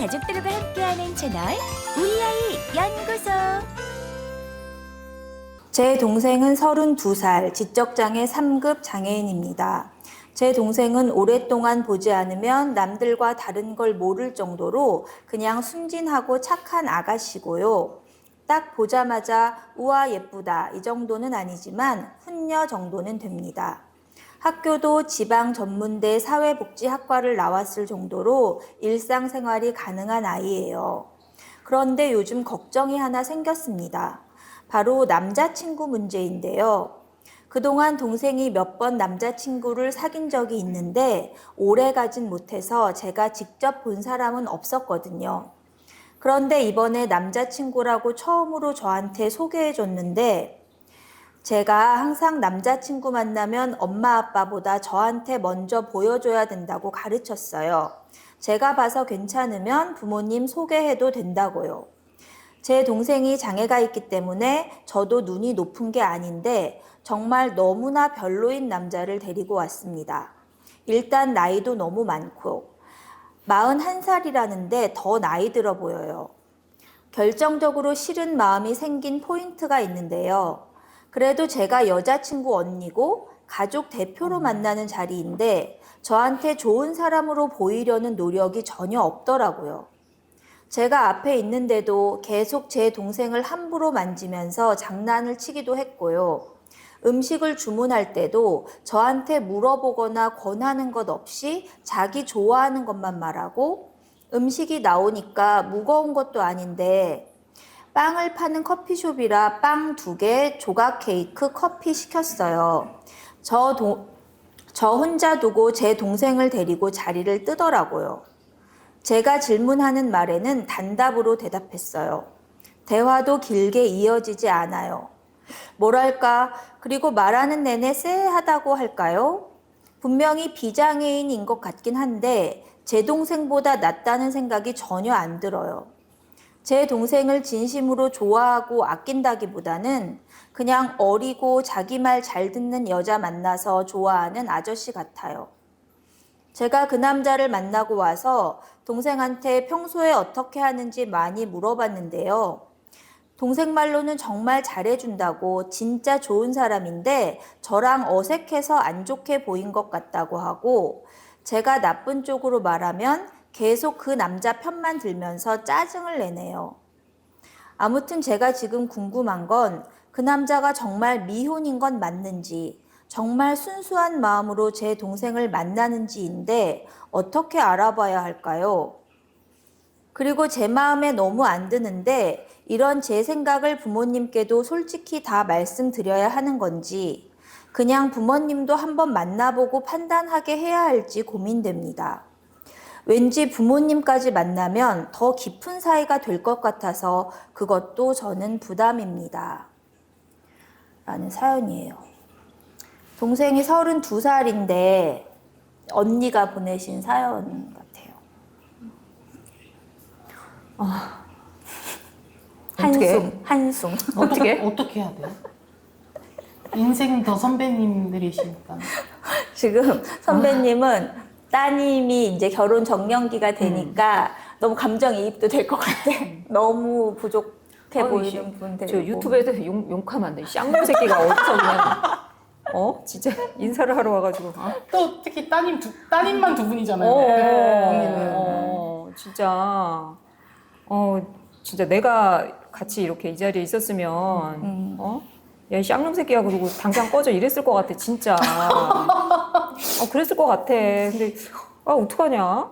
가족들과 함께하는 채널 우리 아이 연구소. 제 동생은 32살, 지적장애 3급 장애인입니다. 제 동생은 오랫동안 보지 않으면 남들과 다른 걸 모를 정도로 그냥 순진하고 착한 아가씨고요. 딱 보자마자 우와 예쁘다 이 정도는 아니지만 훈녀 정도는 됩니다. 학교도 지방 전문대 사회복지학과를 나왔을 정도로 일상생활이 가능한 아이예요. 그런데 요즘 걱정이 하나 생겼습니다. 바로 남자친구 문제인데요. 그동안 동생이 몇 번 남자친구를 사귄 적이 있는데 오래 가진 못해서 제가 직접 본 사람은 없었거든요. 그런데 이번에 남자친구라고 처음으로 저한테 소개해 줬는데 제가 항상 남자친구 만나면 엄마 아빠보다 저한테 먼저 보여줘야 된다고 가르쳤어요. 제가 봐서 괜찮으면 부모님 소개해도 된다고요. 제 동생이 장애가 있기 때문에 저도 눈이 높은 게 아닌데 정말 너무나 별로인 남자를 데리고 왔습니다. 일단 나이도 너무 많고 41살이라는데 더 나이 들어 보여요. 결정적으로 싫은 마음이 생긴 포인트가 있는데요. 그래도 제가 여자친구 언니고 가족 대표로 만나는 자리인데 저한테 좋은 사람으로 보이려는 노력이 전혀 없더라고요. 제가 앞에 있는데도 계속 제 동생을 함부로 만지면서 장난을 치기도 했고요. 음식을 주문할 때도 저한테 물어보거나 권하는 것 없이 자기 좋아하는 것만 말하고 음식이 나오니까 무거운 것도 아닌데 빵을 파는 커피숍이라 빵 두 개, 조각 케이크, 커피 시켰어요. 저, 도, 저 혼자 두고 제 동생을 데리고 자리를 뜨더라고요. 제가 질문하는 말에는 단답으로 대답했어요. 대화도 길게 이어지지 않아요. 뭐랄까, 그리고 말하는 내내 쎄하다고 할까요? 분명히 비장애인인 것 같긴 한데 제 동생보다 낫다는 생각이 전혀 안 들어요. 제 동생을 진심으로 좋아하고 아낀다기보다는 그냥 어리고 자기 말 잘 듣는 여자 만나서 좋아하는 아저씨 같아요. 제가 그 남자를 만나고 와서 동생한테 평소에 어떻게 하는지 많이 물어봤는데요. 동생 말로는 정말 잘해준다고 진짜 좋은 사람인데 저랑 어색해서 안 좋게 보인 것 같다고 하고 제가 나쁜 쪽으로 말하면 계속 그 남자 편만 들면서 짜증을 내네요. 아무튼 제가 지금 궁금한 건 그 남자가 정말 미혼인 건 맞는지, 정말 순수한 마음으로 제 동생을 만나는지인데 어떻게 알아봐야 할까요? 그리고 제 마음에 너무 안 드는데 이런 제 생각을 부모님께도 솔직히 다 말씀드려야 하는 건지 그냥 부모님도 한번 만나보고 판단하게 해야 할지 고민됩니다. 왠지 부모님까지 만나면 더 깊은 사이가 될 것 같아서 그것도 저는 부담입니다. 라는 사연이에요. 동생이 32살인데 언니가 보내신 사연 같아요. 아, 어떻게? 한숨, 한숨. 어떻게? 어떻게 해야 돼요? 인생 더 선배님들이시니까. 지금 선배님은 따님이 이제 결혼 정년기가 되니까 너무 감정이입도 될 것 같아. 너무 부족해 아유, 보이는 씨. 분들. 저 유튜브에서 안 돼. 쌍놈 새끼가 어디서 그냥 어 진짜 인사를 하러 와가지고 또 특히 따님 두, 따님만 두 분이잖아요. 어, 네, 언니는. 어, 진짜 어 진짜 내가 같이 이렇게 이 자리에 있었으면 음. 어? 야, 이 쌍놈 새끼야 그러고 당장 꺼져 이랬을 것 같아 진짜. 어 그랬을 것 같아. 근데 아 어떡하냐?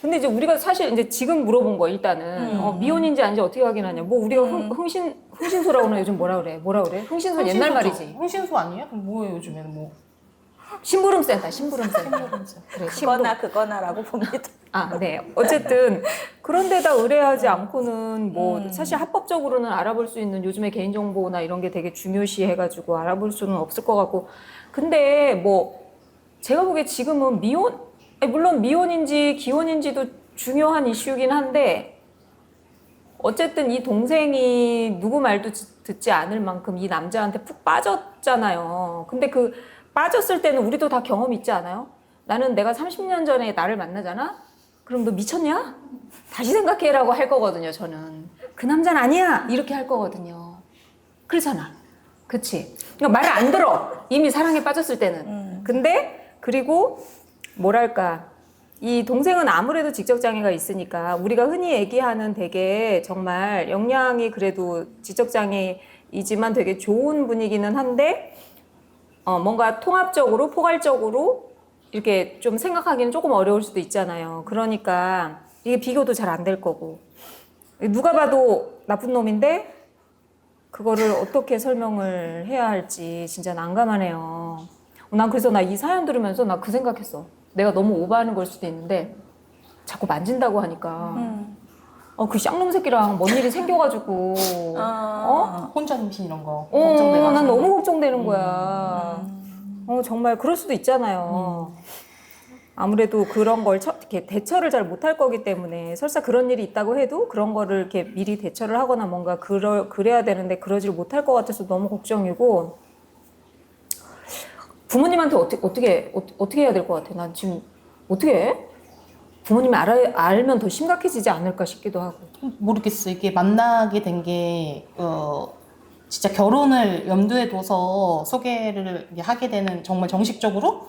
근데 이제 우리가 사실 이제 지금 물어본 거 일단은 음. 어, 미혼인지 아닌지 어떻게 확인하냐? 뭐 우리가 흥, 흥신 흥신소라고 는 요즘 뭐라 그래? 뭐라 그래? 흥신소 옛날. 말이지. 흥신소 아니에요? 그럼 뭐예요 요즘에는 뭐? 심부름 센터, 심부름 센터. 그래, 심부름. 그거나 그거나라고 봅니다. 아, 네. 어쨌든 그런 데다 의뢰하지 않고는 뭐 음. 사실 합법적으로는 알아볼 수 있는 요즘에 개인정보나 이런 게 되게 중요시 해가지고 알아볼 수는 없을 것 같고. 근데 뭐 제가 보기에 지금은 미혼, 물론 미혼인지 기혼인지도 중요한 이슈긴 한데 어쨌든 이 동생이 누구 말도 지- 듣지 않을 만큼 이 남자한테 푹 빠졌잖아요. 근데 그 빠졌을 때는 우리도 다 경험 있지 않아요? 나는 내가 30년 전에 나를 만나잖아? 그럼 너 미쳤냐? 다시 생각해라고 할 거거든요, 저는. 그 남자는 아니야! 이렇게 할 거거든요. 그렇잖아. 그치? 그러니까 말을 안 들어. 이미 사랑에 빠졌을 때는. 근데, 그리고, 뭐랄까. 이 동생은 아무래도 지적 장애가 있으니까 우리가 흔히 얘기하는 되게 정말 역량이 그래도 지적 장애이지만 되게 좋은 분이기는 한데 어, 뭔가 통합적으로 포괄적으로 이렇게 좀 생각하기는 조금 어려울 수도 있잖아요. 그러니까 이게 비교도 잘 안 될 거고 누가 봐도 나쁜 놈인데 그거를 어떻게 설명을 해야 할지 진짜 난감하네요. 난 그래서 나 이 사연 들으면서 나 그 생각했어. 내가 너무 오버하는 걸 수도 있는데 자꾸 만진다고 하니까 음. 어, 그 쌍놈 새끼랑 뭔 일이 생겨가지고 어? 혼자 임신 이런 거 어, 걱정돼가지고. 난 너무 걱정되는 거야. 어, 정말 그럴 수도 있잖아요. 아무래도 그런 걸 처, 이렇게 대처를 잘 못할 거기 때문에 설사 그런 일이 있다고 해도 그런 거를 이렇게 미리 대처를 하거나 뭔가 그러, 그래야 되는데 그러지를 못할 것 같아서 너무 걱정이고 부모님한테 어떻게 어떻게 어, 어떻게 해야 될 것 같아? 난 지금 어떻게 해? 부모님이 알아, 알면 더 심각해지지 않을까 싶기도 하고. 모르겠어. 이게 만나게 된 게, 어, 진짜 결혼을 염두에 둬서 소개를 하게 되는 정말 정식적으로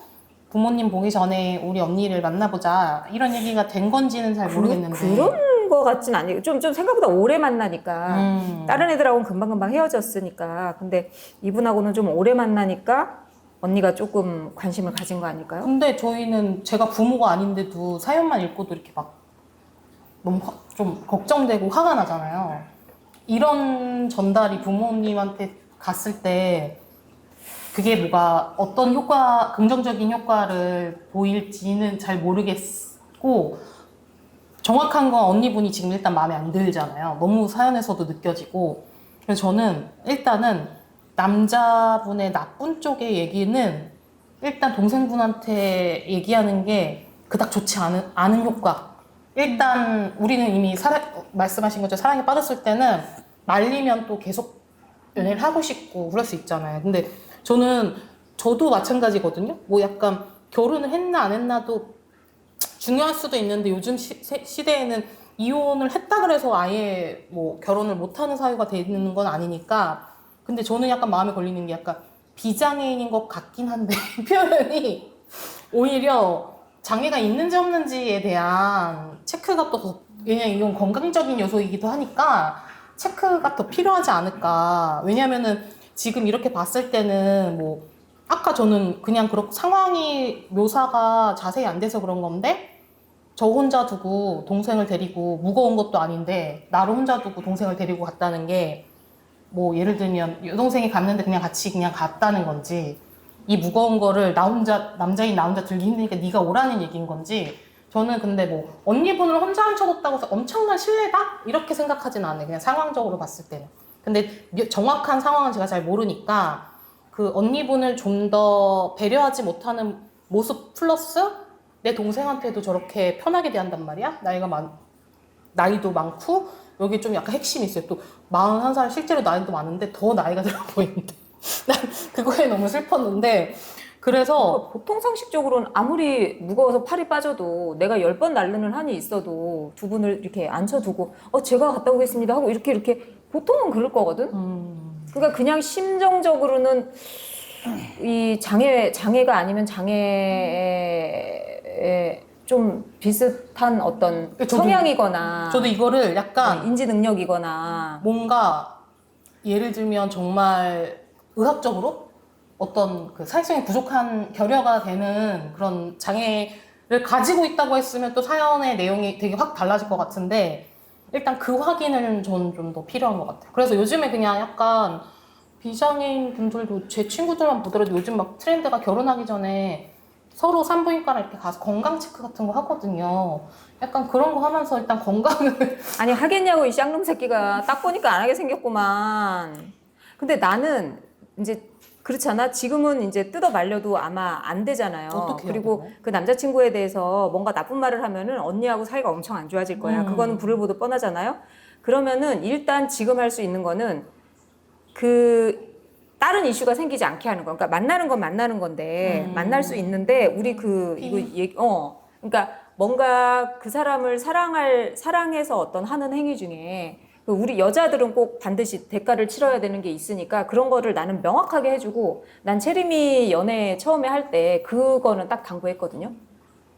부모님 보기 전에 우리 언니를 만나보자. 이런 얘기가 된 건지는 잘 모르겠는데. 그, 그런 거 같진 아니고 좀, 좀 생각보다 오래 만나니까 음. 다른 애들하고는 금방금방 헤어졌으니까 근데 이분하고는 좀 오래 만나니까 언니가 조금 관심을 가진 거 아닐까요? 근데 저희는 제가 부모가 아닌데도 사연만 읽고도 이렇게 막 너무 화- 좀 걱정되고 화가 나잖아요. 이런 전달이 부모님한테 갔을 때 그게 뭐가 어떤 효과, 긍정적인 효과를 보일지는 잘 모르겠고 정확한 건 언니분이 지금 일단 마음에 안 들잖아요. 너무 사연에서도 느껴지고. 그래서 저는 일단은 남자분의 나쁜 쪽의 얘기는 일단 동생분한테 얘기하는 게 그닥 좋지 않은, 않은 효과. 일단 우리는 이미 사랑, 말씀하신 것처럼 사랑에 빠졌을 때는 말리면 또 계속 연애를 하고 싶고 그럴 수 있잖아요. 근데 저는 저도 마찬가지거든요. 뭐 약간 결혼을 했나 안 했나도 중요할 수도 있는데 요즘 시, 세- 시대에는 이혼을 했다 그래서 아예 뭐 결혼을 못하는 사유가 되는 건 아니니까 근데 저는 약간 마음에 걸리는 게 약간 비장애인인 것 같긴 한데 표현이 오히려 장애가 있는지 없는지에 대한 체크가 또 더, 왜냐면 이건 건강적인 요소이기도 하니까 체크가 더 필요하지 않을까. 왜냐면은 지금 이렇게 봤을 때는 뭐 아까 저는 그냥 그렇게 상황이 묘사가 자세히 안 돼서 그런 건데 저 혼자 두고 동생을 데리고 무거운 것도 아닌데 나를 혼자 두고 동생을 데리고 갔다는 게 뭐 예를 들면 여동생이 갔는데 그냥 같이 그냥 갔다는 건지 이 무거운 거를 나 혼자 남자인 나 혼자 들기 힘드니까 네가 오라는 얘기인 건지 저는 근데 뭐 언니분을 혼자 앉혀뒀다고 해서 엄청난 신뢰다? 이렇게 생각하진 않아요. 그냥 상황적으로 봤을 때는. 근데 미- 정확한 상황은 제가 잘 모르니까 그 언니분을 좀 더 배려하지 못하는 모습 플러스 내 동생한테도 저렇게 편하게 대한단 말이야? 나이가 많 나이도 많고 여기 좀 약간 핵심이 있어요. 또 41살 실제로 나이도 많은데 더 나이가 들어 보이는데 난 그거에 너무 슬펐는데 그래서 보통 상식적으로는 아무리 무거워서 팔이 빠져도 내가 열 번 날르는 한이 있어도 두 분을 이렇게 앉혀두고 어 제가 갔다 오겠습니다 하고 이렇게 이렇게 보통은 그럴 거거든. 음, 그러니까 그냥 심정적으로는 이 장애 장애가 아니면 장애에 좀 비슷한 어떤 저도- 성향이거나 저도 이거를 약간 인지 능력이거나 뭔가 예를 들면 정말 의학적으로 어떤 그 사회성이 부족한 결여가 되는 그런 장애를 가지고 있다고 했으면 또 사연의 내용이 되게 확 달라질 것 같은데 일단 그 확인은 저는 좀 더 필요한 것 같아요. 그래서 요즘에 그냥 약간 비장애인 분들도 제 친구들만 보더라도 요즘 막 트렌드가 결혼하기 전에 서로 산부인과나 이렇게 가서 건강 체크 같은 거 하거든요. 약간 그런 거 하면서 일단 건강을 아니 하겠냐고 이 쌍놈 새끼가 딱 보니까 안 하게 생겼구만. 근데 나는 이제 그렇잖아. 지금은 이제 뜯어 말려도 아마 안 되잖아요. 어떻게 그리고? 그 남자친구에 대해서 뭔가 나쁜 말을 하면은 언니하고 사이가 엄청 안 좋아질 거야. 음. 그거는 불을 보듯 뻔하잖아요. 그러면은 일단 지금 할 수 있는 거는 그 다른 이슈가 생기지 않게 하는 거. 그러니까 만나는 건 만나는 건데 음. 만날 수 있는데 우리 그 이거 얘기 어 그러니까 뭔가 그 사람을 사랑할 사랑해서 어떤 하는 행위 중에 그 우리 여자들은 꼭 반드시 대가를 치러야 되는 게 있으니까 그런 거를 나는 명확하게 해주고 난 체리미 연애 처음에 할 때 그거는 딱 당부했거든요.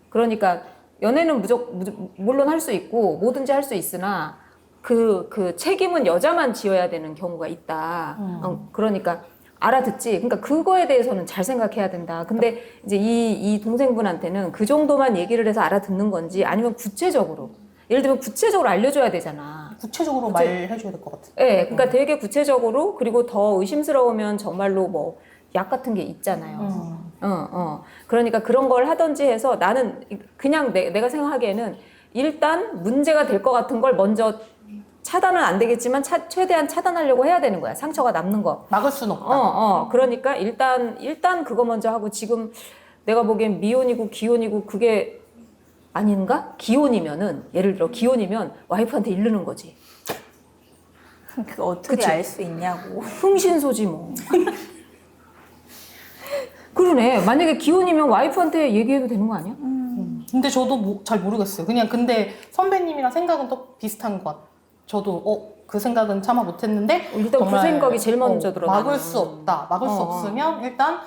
그러니까 연애는 무조, 무 물론 할 수 있고 뭐든지 할 수 있으나 그, 그 책임은 여자만 지어야 되는 경우가 있다. 음. 어, 그러니까 알아듣지. 그러니까 그거에 대해서는 잘 생각해야 된다. 근데 이제 이, 이 동생분한테는 그 정도만 얘기를 해서 알아듣는 건지 아니면 구체적으로 예를 들면 구체적으로 알려줘야 되잖아. 구체적으로 구체- 말해줘야 될 것 같아요. 예, 그러니까 되게 구체적으로 그리고 더 의심스러우면 정말로 뭐 약 같은 게 있잖아요. 음. 어, 어. 그러니까 그런 걸 하든지 해서 나는 그냥 내, 내가 생각하기에는 일단 문제가 될 것 같은 걸 먼저 차단은 안 되겠지만 차- 최대한 차단하려고 해야 되는 거야. 상처가 남는 거. 막을 수는 없다. 어, 어. 그러니까 일단 일단 그거 먼저 하고 지금 내가 보기엔 미혼이고 기혼이고 그게 아닌가? 기혼이면은 예를 들어 기혼이면 와이프한테 이르는 거지. 그 어떻게 그치? 알수 있냐고. 흥신소지 뭐. 그러네. 만약에 기혼이면 와이프한테 얘기해도 되는 거 아니야? 음. 근데 저도 뭐- 잘 모르겠어요. 그냥 근데 선배님이랑 생각은 또 비슷한 것 같아요. 저도 어, 그 생각은 참아 못했는데 일단 그 정말, 생각이 제일 먼저 어, 들어. 막을. 수 없다. 막을 수 어, 어. 없으면 일단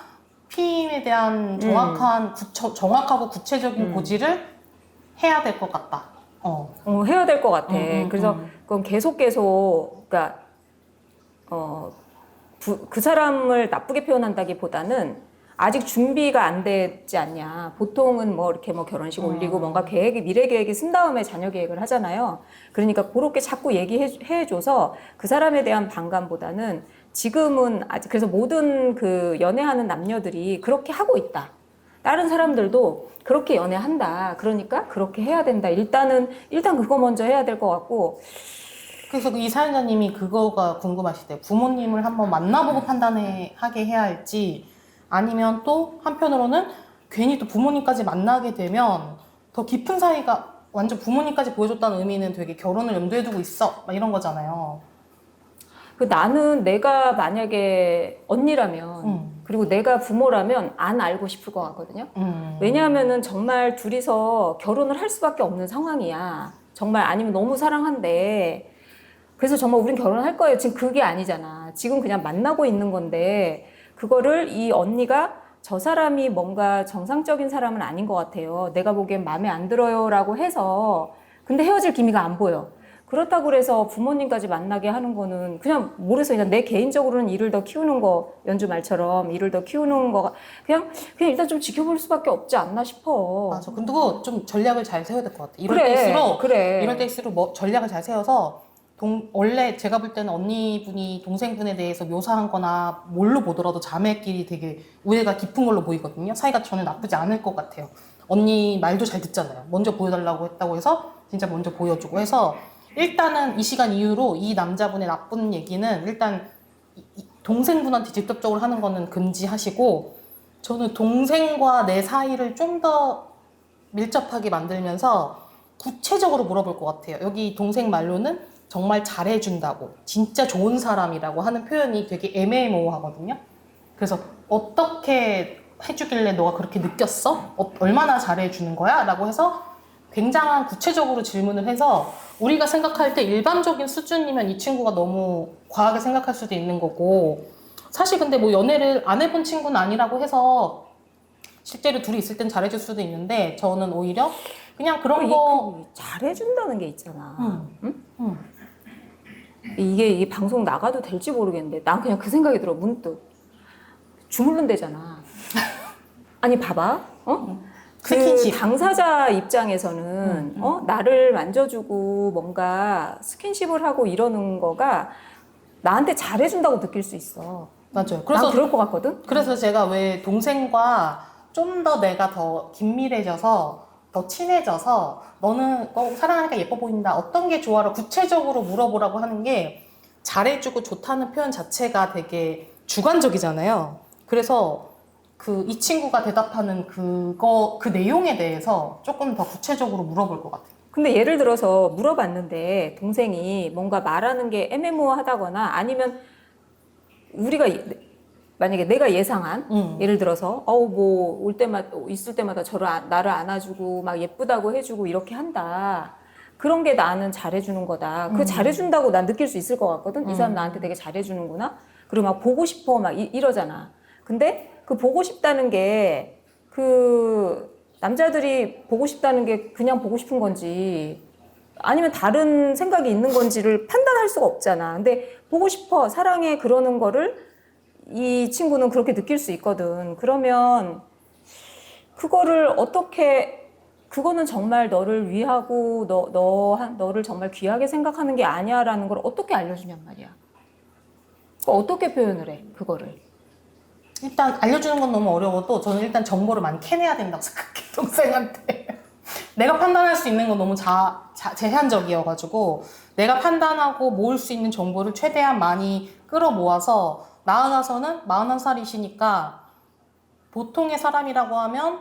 피임에 대한 정확한 구처, 정확하고 구체적인 음. 고지를 해야 될 것 같다. 어. 어, 해야 될 것 같아. 음, 음, 그래서 음. 그건 계속 계속 그러니까 어, 부- 그 사람을 나쁘게 표현한다기보다는 아직 준비가 안 됐지 않냐. 보통은 뭐 이렇게 뭐 결혼식 음. 올리고 뭔가 계획이 미래 계획이 쓴 다음에 자녀 계획을 하잖아요. 그러니까 그렇게 자꾸 얘기해 해줘서 그 사람에 대한 반감보다는 지금은 아직 그래서 모든 그 연애하는 남녀들이 그렇게 하고 있다. 다른 사람들도 그렇게 연애한다. 그러니까 그렇게 해야 된다. 일단은 일단 그거 먼저 해야 될 것 같고 그래서 이 사연자님이 그거가 궁금하시대요. 부모님을 한번 만나보고 판단하게 해야 할지 아니면 또 한편으로는 괜히 또 부모님까지 만나게 되면 더 깊은 사이가 완전 부모님까지 보여줬다는 의미는 되게 결혼을 염두에 두고 있어. 막 이런 거잖아요. 그 나는 내가 만약에 언니라면 음. 그리고 내가 부모라면 안 알고 싶을 것 같거든요. 음. 왜냐하면은 정말 둘이서 결혼을 할 수밖에 없는 상황이야. 정말 아니면 너무 사랑한데 그래서 정말 우린 결혼할 거예요. 지금 그게 아니잖아. 지금 그냥 만나고 있는 건데 그거를 이 언니가 저 사람이 뭔가 정상적인 사람은 아닌 것 같아요. 내가 보기엔 마음에 안 들어요라고 해서 근데 헤어질 기미가 안 보여. 그렇다고 그래서 부모님까지 만나게 하는 거는 그냥 모르겠어. 그냥 내 개인적으로는 일을 더 키우는 거 연주 말처럼 일을 더 키우는 거가 그냥 그냥 일단 좀 지켜볼 수밖에 없지 않나 싶어. 맞아. 그리고 좀 전략을 잘 세워야 될 것 같아. 이럴 그래, 때일수록 그래. 이럴 때일수록 뭐 전략을 잘 세워서 동, 원래 제가 볼 때는 언니분이 동생분에 대해서 묘사한 거나 뭘로 보더라도 자매끼리 되게 우애가 깊은 걸로 보이거든요. 사이가 저는 나쁘지 않을 것 같아요. 언니 말도 잘 듣잖아요. 먼저 보여달라고 했다고 해서 진짜 먼저 보여주고 해서 일단은 이 시간 이후로 이 남자분의 나쁜 얘기는 일단 동생분한테 직접적으로 하는 거는 금지하시고 저는 동생과 내 사이를 좀 더 밀접하게 만들면서 구체적으로 물어볼 것 같아요. 여기 동생 말로는 정말 잘해준다고, 진짜 좋은 사람이라고 하는 표현이 되게 애매모호하거든요. 그래서 어떻게 해주길래 너가 그렇게 느꼈어? 어, 얼마나 잘해주는 거야? 라고 해서 굉장한 구체적으로 질문을 해서 우리가 생각할 때 일반적인 수준이면 이 친구가 너무 과하게 생각할 수도 있는 거고 사실 근데 뭐 연애를 안 해본 친구는 아니라고 해서 실제로 둘이 있을 땐 잘해줄 수도 있는데 저는 오히려 그냥 그런 이- 거그 잘해준다는 게 있잖아. 음. 응? 음. 이게 이 방송 나가도 될지 모르겠는데 난 그냥 그 생각이 들어 문득 주물른대잖아. 아니 봐봐, 어? 그 스킨십. 당사자 입장에서는 어 나를 만져주고 뭔가 스킨십을 하고 이러는 거가 나한테 잘해준다고 느낄 수 있어. 맞아요. 그래서 난 그럴 것 같거든. 그래서 제가 왜 동생과 좀 더 내가 더 긴밀해져서 더 친해져서 너는 너 사랑하니까 예뻐 보인다. 어떤 게 좋아라 구체적으로 물어보라고 하는 게 잘해주고 좋다는 표현 자체가 되게 주관적이잖아요. 그래서 그 이 친구가 대답하는 그거 그 내용에 대해서 조금 더 구체적으로 물어볼 것 같아요. 근데 예를 들어서 물어봤는데 동생이 뭔가 말하는 게 애매모호하다거나 아니면 우리가 이- 만약에 내가 예상한 음. 예를 들어서 어우 뭐 올 때마다 있을 때마다 저를 안- 나를 안아주고 막 예쁘다고 해주고 이렇게 한다. 그런 게 나는 잘해주는 거다. 그 잘해준다고 난 느낄 수 있을 것 같거든. 이 사람 나한테 되게 잘해주는구나. 그리고 막 보고 싶어 막 이, 이러잖아. 근데 그 보고 싶다는 게 그 남자들이 보고 싶다는 게 그냥 보고 싶은 건지 아니면 다른 생각이 있는 건지를 판단할 수가 없잖아. 근데 보고 싶어, 사랑해 그러는 거를 이 친구는 그렇게 느낄 수 있거든. 그러면 그거를 어떻게 그거는 정말 너를 위하고 너, 너, 한- 너를 정말 귀하게 생각하는 게 아니야 라는 걸 어떻게 알려주냔 말이야. 그거 어떻게 표현을 해, 그거를. 일단 알려주는 건 너무 어려워도 저는 일단 정보를 많이 캐내야 된다고 생각해 동생한테 내가 판단할 수 있는 건 너무 자, 자- 제한적이어가지고 내가 판단하고 모을 수 있는 정보를 최대한 많이 끌어 모아서 나아가서는 41살이시니까 보통의 사람이라고 하면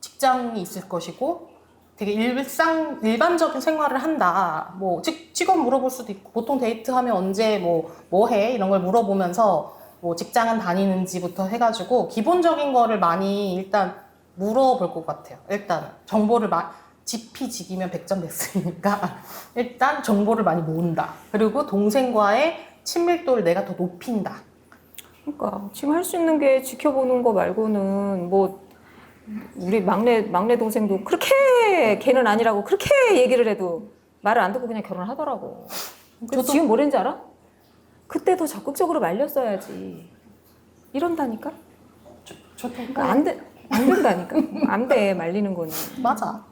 직장이 있을 것이고 되게 일상 일반적인 생활을 한다. 뭐 직, 직업 물어볼 수도 있고 보통 데이트하면 언제 뭐 뭐 해? 이런 걸 물어보면서 뭐 직장은 다니는지부터 해가지고 기본적인 거를 많이 일단 물어볼 것 같아요. 일단 정보를 막 지피지기면 100점 됐으니까 일단 정보를 많이 모은다. 그리고 동생과의 친밀도를 내가 더 높인다. 그러니까 지금 할 수 있는 게 지켜보는 거 말고는 뭐 우리 막내 막내 동생도 그렇게 걔는 아니라고 그렇게 얘기를 해도 말을 안 듣고 그냥 결혼하더라고. 저도- 지금 뭐랬는지 알아? 그때 더 적극적으로 말렸어야지. 이런다니까? 저도 그러니까 안 돼. 안 된다니까. 안 돼. 말리는 거는. 맞아.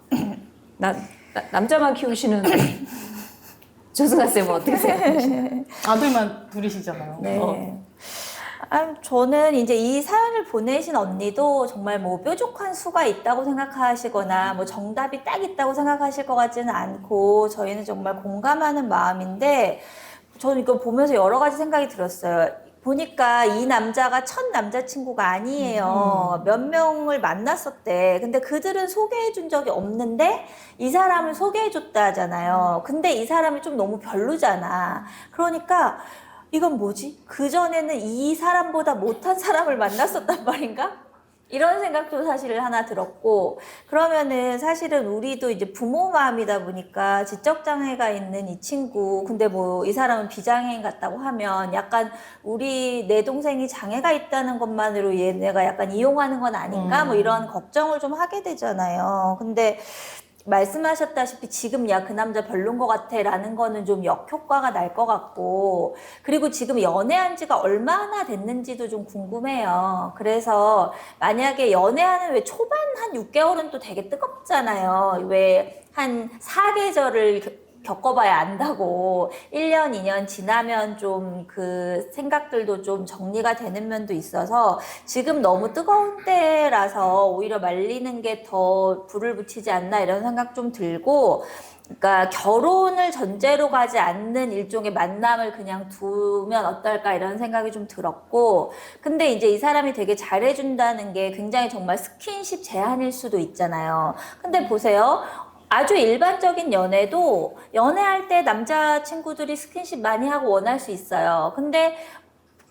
나, 나- 남자만 키우시는 조승아 쌤은 어떻게 생각하시나요? 아들만 둘이시잖아요. 네. 어. 아, 저는 이제 이 사연을 보내신 언니도 정말 뭐 뾰족한 수가 있다고 생각하시거나 뭐 정답이 딱 있다고 생각하실 것 같지는 않고 저희는 정말 공감하는 마음인데 저는 이거 보면서 여러 가지 생각이 들었어요. 보니까 이 남자가 첫 남자친구가 아니에요. 몇 명을 만났었대. 근데 그들은 소개해 준 적이 없는데 이 사람을 소개해 줬다잖아요. 근데 이 사람이 좀 너무 별로잖아. 그러니까 이건 뭐지? 그전에는 이 사람보다 못한 사람을 만났었단 말인가? 이런 생각도 사실 하나 들었고, 그러면은 사실은 우리도 이제 부모 마음이다 보니까 지적 장애가 있는 이 친구, 근데 뭐 이 사람은 비장애인 같다고 하면 약간 우리 내 동생이 장애가 있다는 것만으로 얘네가 약간 이용하는 건 아닌가? 뭐 이런 걱정을 좀 하게 되잖아요. 근데 말씀하셨다시피 지금 야 그 남자 별론 것 같아 라는 거는 좀 역효과가 날 것 같고 그리고 지금 연애한 지가 얼마나 됐는지도 좀 궁금해요. 그래서 만약에 연애하는 왜 초반 한 6개월은 또 되게 뜨겁잖아요. 왜한 사계절을 겪어봐야 안다고 1년, 2년 지나면 좀 그 생각들도 좀 정리가 되는 면도 있어서 지금 너무 뜨거운 때라서 오히려 말리는 게 더 불을 붙이지 않나 이런 생각 좀 들고 그러니까 결혼을 전제로 가지 않는 일종의 만남을 그냥 두면 어떨까 이런 생각이 좀 들었고 근데 이제 이 사람이 되게 잘해준다는 게 굉장히 정말 스킨십 제한일 수도 있잖아요. 근데 보세요 아주 일반적인 연애도 연애할 때 남자친구들이 스킨십 많이 하고 원할 수 있어요. 근데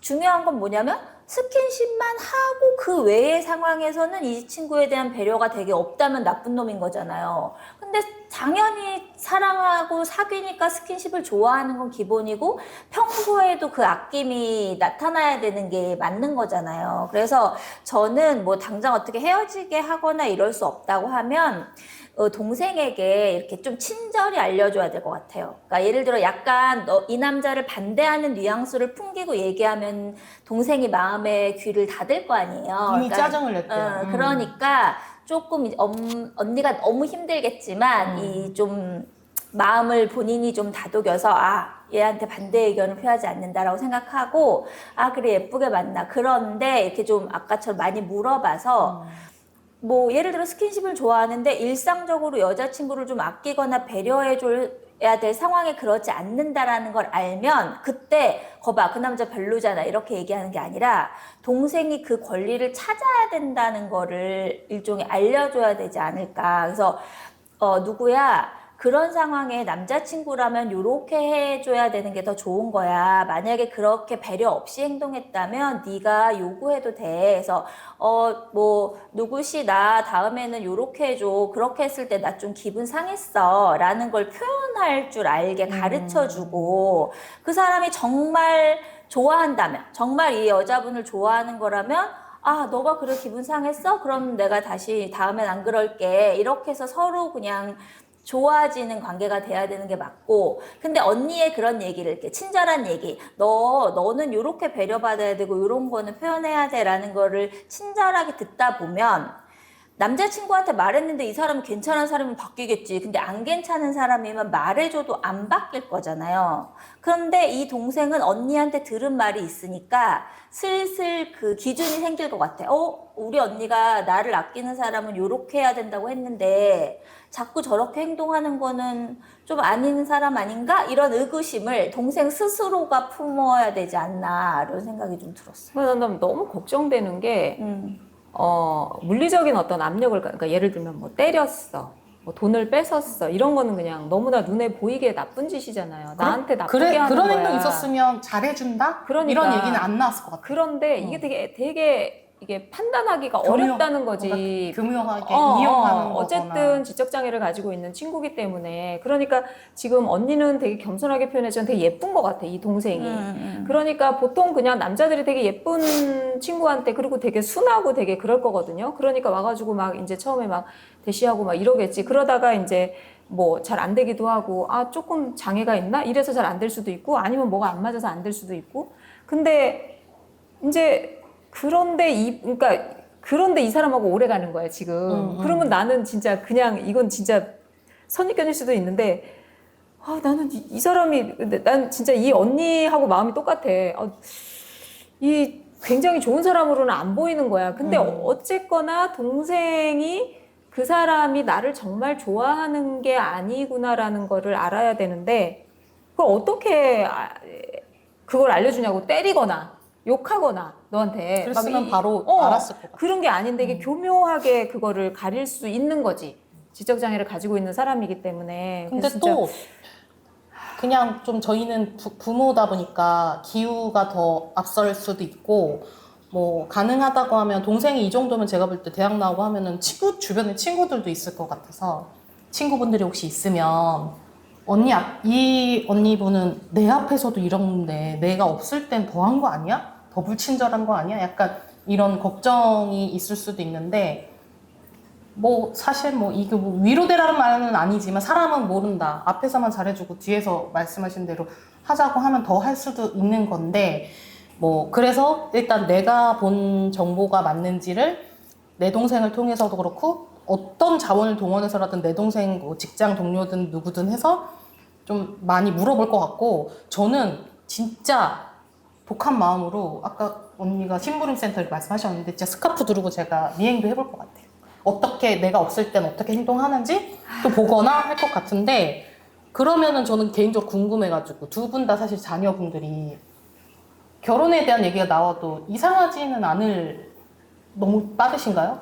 중요한 건 뭐냐면 스킨십만 하고 그 외의 상황에서는 이 친구에 대한 배려가 되게 없다면 나쁜 놈인 거잖아요. 근데 당연히 사랑하고 사귀니까 스킨십을 좋아하는 건 기본이고 평소에도 그 아낌이 나타나야 되는 게 맞는 거잖아요. 그래서 저는 뭐 당장 어떻게 헤어지게 하거나 이럴 수 없다고 하면 어, 동생에게 이렇게 좀 친절히 알려줘야 될 것 같아요. 그러니까 예를 들어 약간 너, 이 남자를 반대하는 뉘앙스를 풍기고 얘기하면 동생이 마음에 귀를 닫을 거 아니에요. 이미 그러니까, 짜증을 냈대요. 어, 음. 그러니까 조금 엄, 언니가 너무 힘들겠지만 음. 이좀 마음을 본인이 좀 다독여서 아 얘한테 반대 의견을 표하지 않는다라고 생각하고 아 그래 예쁘게 만나 그런데 이렇게 좀 아까처럼 많이 물어봐서 뭐 예를 들어 스킨십을 좋아하는데 일상적으로 여자친구를 좀 아끼거나 배려해 줘야 될 상황에 그러지 않는다라는 걸 알면 그때 거봐 그 남자 별로잖아 이렇게 얘기하는 게 아니라 동생이 그 권리를 찾아야 된다는 거를 일종의 알려줘야 되지 않을까. 그래서 어 누구야 그런 상황에 남자친구라면 요렇게 해줘야 되는 게 더 좋은 거야. 만약에 그렇게 배려 없이 행동했다면 네가 요구해도 돼. 그래서 어 뭐 누구시 나 다음에는 요렇게 해줘. 그렇게 했을 때 나 좀 기분 상했어. 라는 걸 표현할 줄 알게 가르쳐 주고 그 사람이 정말 좋아한다면 정말 이 여자분을 좋아하는 거라면 아, 너가 그래 기분 상했어? 그럼 내가 다시 다음엔 안 그럴게. 이렇게 해서 서로 그냥 좋아지는 관계가 돼야 되는 게 맞고 근데 언니의 그런 얘기를 이렇게 친절한 얘기 너 너는 요렇게 배려받아야 되고 요런 거는 표현해야 돼라는 거를 친절하게 듣다 보면 남자친구한테 말했는데 이 사람은 괜찮은 사람이면 바뀌겠지. 근데 안 괜찮은 사람이면 말해줘도 안 바뀔 거잖아요. 그런데 이 동생은 언니한테 들은 말이 있으니까 슬슬 그 기준이 생길 것 같아. 어, 우리 언니가 나를 아끼는 사람은 요렇게 해야 된다고 했는데 자꾸 저렇게 행동하는 거는 좀 아닌 사람 아닌가? 이런 의구심을 동생 스스로가 품어야 되지 않나. 이런 생각이 좀 들었어요. 그래서 난 너무 걱정되는 게 음. 어, 물리적인 어떤 압력을, 그러니까 예를 들면 뭐 때렸어, 뭐 돈을 뺏었어, 이런 거는 그냥 너무나 눈에 보이게 나쁜 짓이잖아요. 나한테 나쁘게 그래, 하는 그런 거야. 행동 있었으면 잘해준다? 그러니까. 이런 얘기는 안 나왔을 것 같아. 그런데 이게 어. 되게, 되게 이게 판단하기가 교묘- 어렵다는 거지. 교묘하게 어, 이용하는 어. 어쨌든 지적 장애를 가지고 있는 친구기 때문에 그러니까 지금 언니는 되게 겸손하게 표현해서 되게 예쁜 것 같아 이 동생이. 음, 그러니까 보통 그냥 남자들이 되게 예쁜 친구한테 그리고 되게 순하고 되게 그럴 거거든요. 그러니까 와가지고 막 이제 처음에 막 대시하고 막 이러겠지. 그러다가 이제 뭐 잘 안 되기도 하고 아 조금 장애가 있나 이래서 잘 안 될 수도 있고 아니면 뭐가 안 맞아서 안 될 수도 있고 근데 이제 그런데 이 그러니까 그런데 이 사람하고 오래 가는 거야 지금. 음, 음. 그러면 나는 진짜 그냥 이건 진짜 선입견일 수도 있는데 아 나는 이, 이 사람이 근데 난 진짜 이 언니하고 마음이 똑같아. 아, 이 굉장히 좋은 사람으로는 안 보이는 거야. 근데 음. 어쨌거나 동생이 그 사람이 나를 정말 좋아하는 게 아니구나라는 거를 알아야 되는데 그걸 어떻게 아- 그걸 알려주냐고 때리거나 욕하거나 너한테 그랬으면 막 이- 바로 어, 알았을 것 같아. 그런 게 아닌데 이게 교묘하게 그거를 가릴 수 있는 거지. 지적 장애를 가지고 있는 사람이기 때문에. 근데 그래서 진짜 또 그냥 좀 저희는 부, 부모다 보니까 기후가 더 앞설 수도 있고 뭐 가능하다고 하면 동생이 이 정도면 제가 볼 때 대학 나오고 하면은 친구 주변에 친구들도 있을 것 같아서 친구분들이 혹시 있으면 언니 앞, 이 언니분은 내 앞에서도 이러는데 내가 없을 땐 더한 거 아니야? 더 불친절한 거 아니야? 약간 이런 걱정이 있을 수도 있는데 뭐 사실 뭐 이게 뭐 위로되라는 말은 아니지만 사람은 모른다. 앞에서만 잘해주고 뒤에서 말씀하신 대로 하자고 하면 더 할 수도 있는 건데 뭐 그래서 일단 내가 본 정보가 맞는지를 내 동생을 통해서도 그렇고 어떤 자원을 동원해서라든 내 동생 뭐 직장 동료든 누구든 해서 좀 많이 물어볼 것 같고 저는 진짜 독한 마음으로 아까 언니가 심부름 센터 이렇게 말씀하셨는데 진짜 스카프 두르고 제가 미행도 해볼 것 같아요. 어떻게 내가 없을 땐 어떻게 행동하는지 또 보거나 할 것 같은데 그러면은 저는 개인적으로 궁금해가지고 두 분 다 사실 자녀분들이 결혼에 대한 얘기가 나와도 이상하지는 않을 너무 빠르신가요?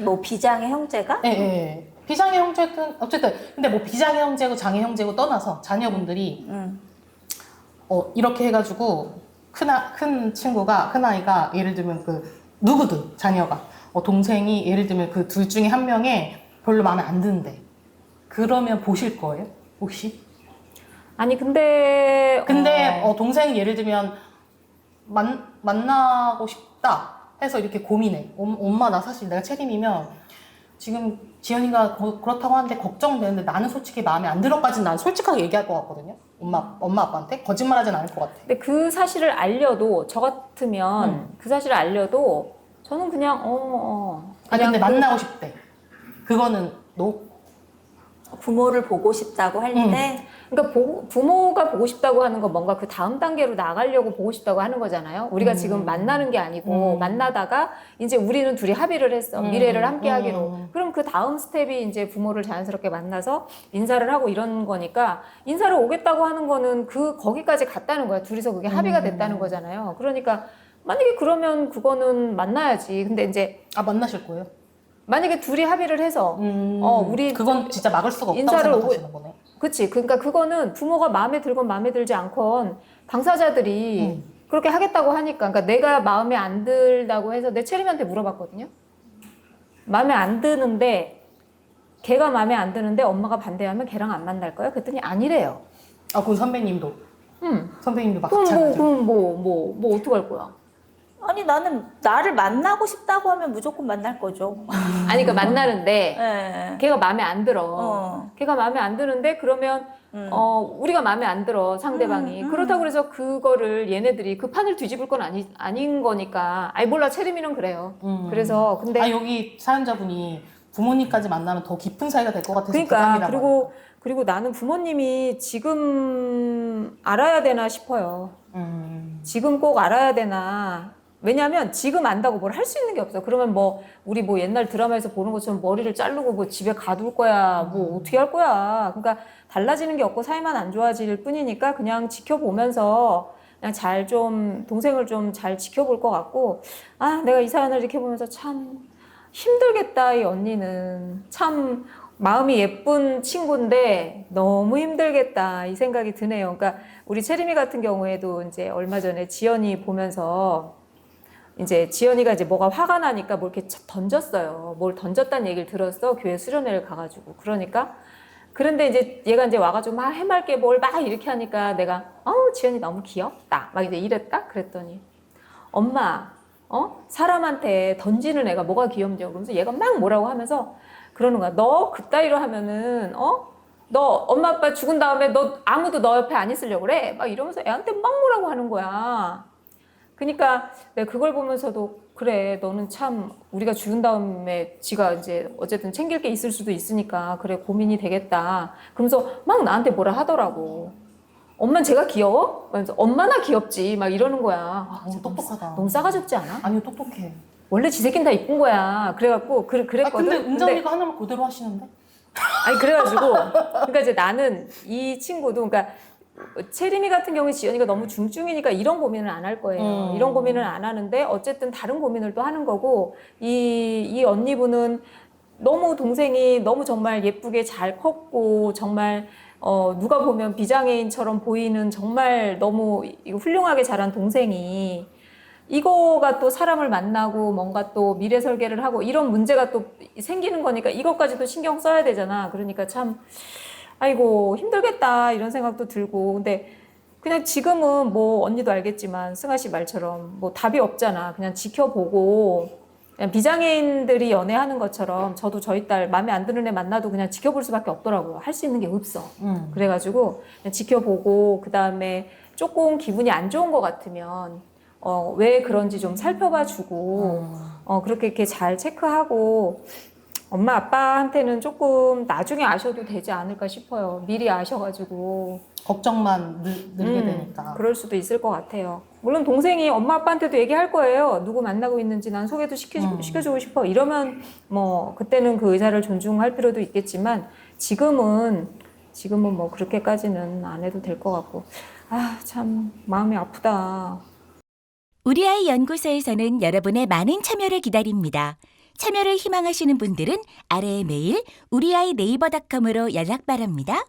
뭐 비장의 형제가? 예, 예. 비장의 형제든 어쨌든 근데 뭐 비장의 형제고 장의 형제고 떠나서 자녀분들이 음. 어, 이렇게 해가지고 큰, 아, 큰 친구가 큰 아이가 예를 들면 그 누구든 자녀가 어, 동생이 예를 들면 그 둘 중에 한 명에 별로 마음에 안 드는데 그러면 보실 거예요 혹시? 아니 근데 근데 어, 어, 동생이 예를 들면 만, 만나고 싶다 해서 이렇게 고민해 엄- 엄마 나 사실 내가 책임이면 지금 지연이가 거- 그렇다고 하는데 걱정되는데 나는 솔직히 마음에 안 들어까지는 난 솔직하게 얘기할 것 같거든요 엄마, 엄마 아빠한테 거짓말하진 않을 것 같아 근데 그 사실을 알려도 저 같으면 음. 그 사실을 알려도 저는 그냥 어, 어 아니 그냥 근데 그- 만나고 싶대. 그거는 노. 부모를 보고 싶다고 할 음. 때 그러니까 보- 부모가 보고 싶다고 하는 건 뭔가 그 다음 단계로 나가려고 보고 싶다고 하는 거잖아요. 우리가 음. 지금 만나는 게 아니고 음. 만나다가 이제 우리는 둘이 합의를 했어. 음. 미래를 함께 음. 하기로. 그럼 그 다음 스텝이 이제 부모를 자연스럽게 만나서 인사를 하고 이런 거니까 인사를 오겠다고 하는 거는 그 거기까지 갔다는 거야. 둘이서 그게 합의가 음. 됐다는 거잖아요. 그러니까 만약에 그러면 그거는 만나야지. 근데 이제 아 만나실 거예요? 만약에 둘이 합의를 해서 음, 어, 우리 그건 진짜 막을 수가 없다고 인사를 생각하시는 거네. 그치. 그러니까 그거는 부모가 마음에 들건 마음에 들지 않건 당사자들이 음. 그렇게 하겠다고 하니까. 그러니까 내가 마음에 안 들다고 해서 내 체림이한테 물어봤거든요. 마음에 안 드는데 걔가 마음에 안 드는데 엄마가 반대하면 걔랑 안 만날 거야? 그랬더니 아니래요. 아, 그럼 선배님도 음. 선배님도 막 그럼 뭐. 그럼 뭐, 뭐, 뭐 어떡할 거야? 아니 나는 나를 만나고 싶다고 하면 무조건 만날 거죠. 아니, 그러니까 만나는데 예. 걔가 마음에 안 들어. 어. 걔가 마음에 안 드는데 그러면 음. 어 우리가 마음에 안 들어 상대방이 음, 음. 그렇다고 해서 그거를 얘네들이 그 판을 뒤집을 건 아니 아닌 거니까 아이 몰라 체리미는 그래요 음. 그래서 근데 아 여기 사연자분이 부모님까지 만나면 더 깊은 사이가 될 것 같아서 그러니까 부담이라고 그리고 그리고 나는 부모님이 지금 알아야 되나 싶어요 음. 지금 꼭 알아야 되나 왜냐하면 지금 안다고 뭘 할 수 있는 게 없어. 그러면 뭐 우리 뭐 옛날 드라마에서 보는 것처럼 머리를 자르고 뭐 집에 가둘 거야. 뭐 어떻게 할 거야. 그러니까 달라지는 게 없고 사이만 안 좋아질 뿐이니까 그냥 지켜보면서 그냥 잘 좀 동생을 좀 잘 지켜볼 것 같고 아 내가 이 사연을 이렇게 보면서 참 힘들겠다 이 언니는 참 마음이 예쁜 친구인데 너무 힘들겠다 이 생각이 드네요. 그러니까 우리 체리미 같은 경우에도 이제 얼마 전에 지연이 보면서 이제 지연이가 이제 뭐가 화가 나니까 뭘 이렇게 던졌어요. 뭘 던졌다는 얘기를 들었어. 교회 수련회를 가가지고. 그러니까 그런데 이제 얘가 이제 와가지고 막 해맑게 뭘 막 이렇게 하니까 내가 어우 지연이 너무 귀엽다. 막 이제 이랬다. 그랬더니 엄마 어 사람한테 던지는 애가 뭐가 귀염져. 그러면서 얘가 막 뭐라고 하면서 그러는 거야. 너 그따위로 하면은 어? 너 엄마 아빠 죽은 다음에 너 아무도 너 옆에 안 있으려고 그래. 막 이러면서 애한테 막 뭐라고 하는 거야. 그러니까 내가 그걸 보면서도 그래 너는 참 우리가 죽은 다음에 지가 이제 어쨌든 챙길 게 있을 수도 있으니까 그래 고민이 되겠다. 그러면서 막 나한테 뭐라 하더라고. 엄마는 제가 귀여워? 그래서 엄마나 귀엽지 막 이러는 거야. 아, 너무 똑똑하다. 너무 싸가지 없지 않아? 아니요 똑똑해. 원래 지 새끼는 다 이쁜 거야. 그래갖고 그, 아 그랬거든. 근데 은정이가 말 그대로 하시는데? 아니 그래가지고 그러니까 이제 나는 이 친구도 그러니까 체리미 같은 경우에 지연이가 너무 중증이니까 이런 고민을 안 할 거예요. 음. 이런 고민을 안 하는데 어쨌든 다른 고민을 또 하는 거고 이 이 언니분은 너무 동생이 너무 정말 예쁘게 잘 컸고 정말 어 누가 보면 비장애인처럼 보이는 정말 너무 훌륭하게 자란 동생이 이거가 또 사람을 만나고 뭔가 또 미래 설계를 하고 이런 문제가 또 생기는 거니까 이것까지도 신경 써야 되잖아. 그러니까 참 아이고 힘들겠다 이런 생각도 들고 근데 그냥 지금은 뭐 언니도 알겠지만 승아 씨 말처럼 뭐 답이 없잖아. 그냥 지켜보고 그냥 비장애인들이 연애하는 것처럼 저도 저희 딸 마음에 안 드는 애 만나도 그냥 지켜볼 수밖에 없더라고요. 할 수 있는 게 없어. 음. 그래가지고 그냥 지켜보고 그 다음에 조금 기분이 안 좋은 것 같으면 어, 왜 그런지 좀 살펴봐 주고 음. 어, 그렇게 이렇게 잘 체크하고 엄마 아빠한테는 조금 나중에 아셔도 되지 않을까 싶어요. 미리 아셔가지고 걱정만 늘, 늘게 음, 되니까. 그럴 수도 있을 것 같아요. 물론 동생이 엄마 아빠한테도 얘기할 거예요. 누구 만나고 있는지 난 소개도 시켜주고, 음. 시켜주고 싶어. 이러면 뭐 그때는 그 의사를 존중할 필요도 있겠지만 지금은 지금은 뭐 그렇게까지는 안 해도 될 것 같고 아 참 마음이 아프다. 우리 아이 연구소에서는 여러분의 많은 참여를 기다립니다. 참여를 희망하시는 분들은 아래의 메일 우리 아이 네이버닷컴으로 연락 바랍니다.